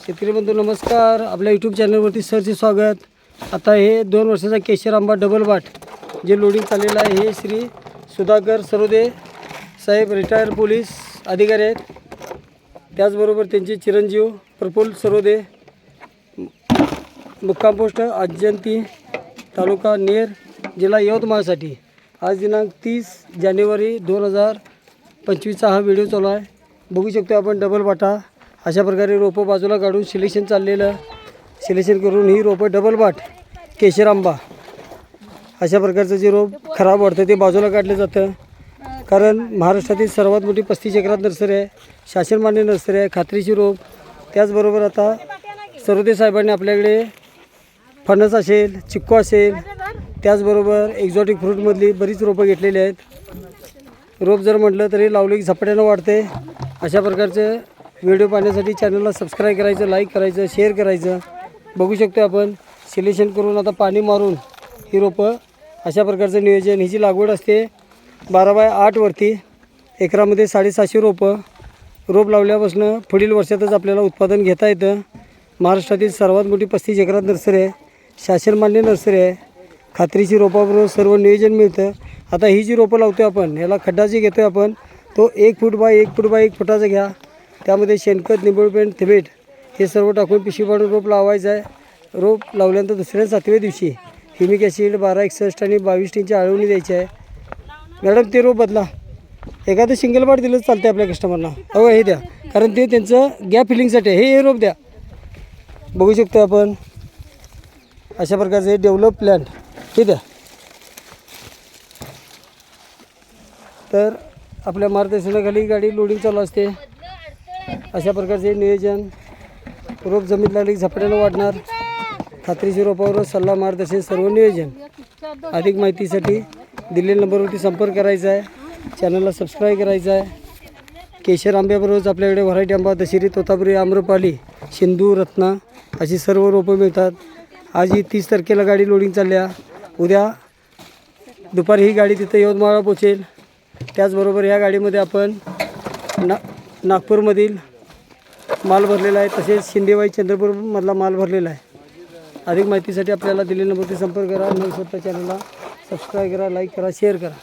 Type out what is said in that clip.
शेतकरी बंधू नमस्कार. आपल्या यूट्यूब चॅनलवरती सरचे स्वागत. आता हे दोन वर्षाचा केशर आंबा डबल बाट जे लोडिंग चाललेलं आहे हे श्री सुधाकर सरोदे साहेब रिटायर्ड पोलीस अधिकारी आहेत. त्याचबरोबर त्यांचे चिरंजीव प्रफुल्ल सरोदे मुक्काम पोस्ट अजंती तालुका नेर जिल्हा यवतमाळसाठी. आज दिनांक तीस जानेवारी दोन हजार पंचवीसचा हा व्हिडिओ चालू आहे. बघू शकतो आपण डबल बाटा. अशा प्रकारे रोपं बाजूला काढून सिलेक्शन चाललेलं. सिलेक्शन करून ही रोपं डबल बाट केशर आंबा अशा प्रकारचं जे रोप खराब वाढतं ते बाजूला काढलं जातं. कारण महाराष्ट्रातील सर्वात मोठी पस्तीस एकरात नर्सरी आहे शासनमान्य नर्सरी आहे खात्रीची रोप. त्याचबरोबर आता सरोदे साहेबांनी आपल्याकडे फणस असेल चिक्कू असेल त्याचबरोबर एक्झॉटिक फ्रूटमधली बरीच रोपं घेतलेली आहेत. रोप जर म्हटलं तरी लावली की झपाट्यानं वाढते. अशा प्रकारचं व्हिडिओ पाहण्यासाठी चॅनलला सबस्क्राईब करायचं लाईक करायचं शेअर करायचं. बघू शकतो आपण सिलेक्शन करून आता पाणी मारून ही रोपं अशा प्रकारचं नियोजन. हिची लागवड असते बारा बाय आठवरती एकरामध्ये साडेसहाशे रोपं. रोप लावल्यापासून पुढील वर्षातच आपल्याला उत्पादन घेता येतं. महाराष्ट्रातील सर्वात मोठी पस्तीस एकरात नर्सरी आहे. शासनमान्य नर्सरी आहे. खात्रीची रोपाबरोबर सर्व नियोजन मिळतं. आता ही जी रोपं लावतो आपण याला खड्डा जे घेतो आपण तो एक फूट बाय एक फूट बाय एक फुटाचा घ्या. त्यामध्ये शेणखत निंबळपेंट थिबेट हे सर्व टाकून पिशवी पाडून रोप लावायचं आहे. रोप लावल्यानंतर दुसऱ्या सातव्या दिवशी हिमिक ॲसिड बारा एकसष्ट आणि बावीस टींची आळवणी द्यायची आहे. मॅडम ते रोप बदला. एखादं सिंगल पाट दिलंच चालते आपल्या कस्टमरना हो हे द्या. कारण ते त्यांचं गॅप फिलिंगसाठी आहे. हे हे रोप द्या. बघू शकतो आपण. अशा प्रकारचे डेव्हलप प्लॅन हे द्या. तर आपल्या मार्गदर्शनाखाली गाडी लोडिंग चालू असते. अशा प्रकारचे नियोजन. रोप जमीन लागली की झपाट्यानं वाढणार. खात्रीशी रोपावर सल्ला मार्गदर्शन सर्व नियोजन. अधिक माहितीसाठी दिलेल्या नंबरवरती संपर्क करायचा आहे. चॅनलला सबस्क्राईब करायचं आहे. केशर आंब्याबरोबरच आपल्याकडे व्हरायटी आंबा दशेरी तोतापुरी आम्रपाली सिंधू रत्ना अशी सर्व रोपं मिळतात. आज ही तीस तारखेला गाडी लोडिंग चालल्या. उद्या दुपारी ही गाडी तिथं यवतमाळला पोचेल त्याचबरोबर या गाडीमध्ये आपण ना नागपूरमधील माल भरलेला आहे तसेच शिंदेवाई चंद्रपूरमधला माल भरलेला आहे. अधिक माहितीसाठी आपल्याला दिलेल्या नंबरवरती संपर्क करा नवीन स्वतः चॅनलला सबस्क्राईब करा लाईक करा शेअर करा.